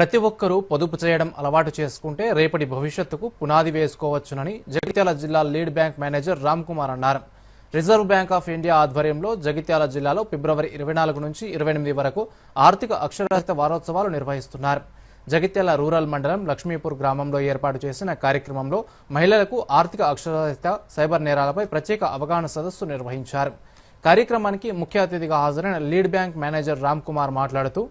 ప్రతి ఒక్కరూ పొదుపు చేయడం అలవాటు చేసుకుంటే రేపటి భవిష్యత్తుకు పునాది వేసుకోవచ్చునని జగిత్యాల జిల్లా lead bank manager Ram Kumar అన్నారు. రిజర్వ్ బ్యాంక్ ఆఫ్ ఇండియా ఆధ్వర్యంలో జగిత్యాల జిల్లాలో ఫిబ్రవరి ఇరవై నాలుగు నుంచి ఇరవై ఎనిమిది వరకు ఆర్థిక అక్షరాస్యత వారోత్సవాలు నిర్వహిస్తున్నారు. జగిత్యాల రూరల్ మండలం లక్ష్మీపూర్ గ్రామంలో ఏర్పాటు చేసిన కార్యక్రమంలో మహిళలకు ఆర్థిక అక్షరాస్యత సైబర్ నేరాలపై ప్రత్యేక అవగాహన సదస్సు నిర్వహించారు. కార్యక్రమానికి ముఖ్య అతిథిగా హాజరైన lead bank manager Ram Kumar మాట్లాడుతూ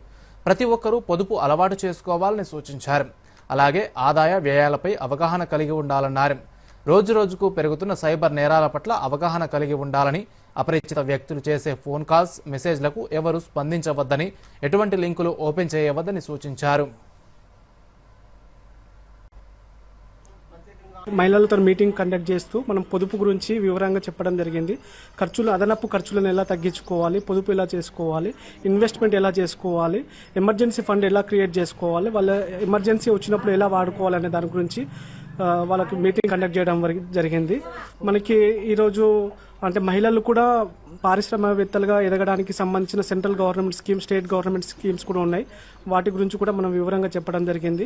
ప్రతి ఒక్కరూ పొదుపు అలవాటు చేసుకోవాలని సూచించారు. అలాగే ఆదాయ వ్యయాలపై అవగాహన కలిగి ఉండాలన్నారు. రోజు రోజుకు పెరుగుతున్న సైబర్ నేరాల పట్ల అవగాహన కలిగి ఉండాలని అపరిచిత వ్యక్తులు చేసే ఫోన్ కాల్స్ మెసేజ్లకు ఎవరు స్పందించవద్దని ఎటువంటి లింకులు ఓపెన్ చేయవద్దని సూచించారు. మహిళలతో మీటింగ్ కండక్ట్ చేస్తూ మనం పొదుపు గురించి వివరంగా చెప్పడం జరిగింది. ఖర్చులు అదనపు ఖర్చులను ఎలా తగ్గించుకోవాలి? పొదుపు ఎలా చేసుకోవాలి? ఇన్వెస్ట్మెంట్ ఎలా చేసుకోవాలి? ఎమర్జెన్సీ ఫండ్ ఎలా క్రియేట్ చేసుకోవాలి? వాళ్ళ ఎమర్జెన్సీ వచ్చినప్పుడు ఎలా వాడుకోవాలి అనే దాని గురించి వాళ్ళకి మీటింగ్ కండక్ట్ చేయడం జరిగింది. మనకి ఈరోజు అంటే మహిళలు కూడా పారిశ్రామికవేత్తలుగా ఎదగడానికి సంబంధించిన central government schemes state government schemes కూడా ఉన్నాయి. వాటి గురించి కూడా మనం వివరంగా చెప్పడం జరిగింది.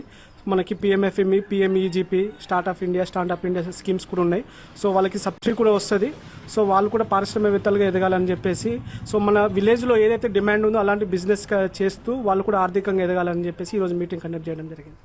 మనకి P M F M E P M E G P startup India standup India schemes కూడా ఉన్నాయి. సో వాళ్ళకి సబ్సిడీ కూడా వస్తుంది. సో వాళ్ళు కూడా పారిశ్రామికవేత్తలుగా ఎదగాలని చెప్పేసి సో మన విలేజ్లో ఏదైతే డిమాండ్ ఉందో అలాంటి బిజినెస్ చేస్తూ వాళ్ళు కూడా ఆర్థికంగా ఎదగాలని చెప్పేసి ఈరోజు మీటింగ్ కండక్ట్ చేయడం జరిగింది.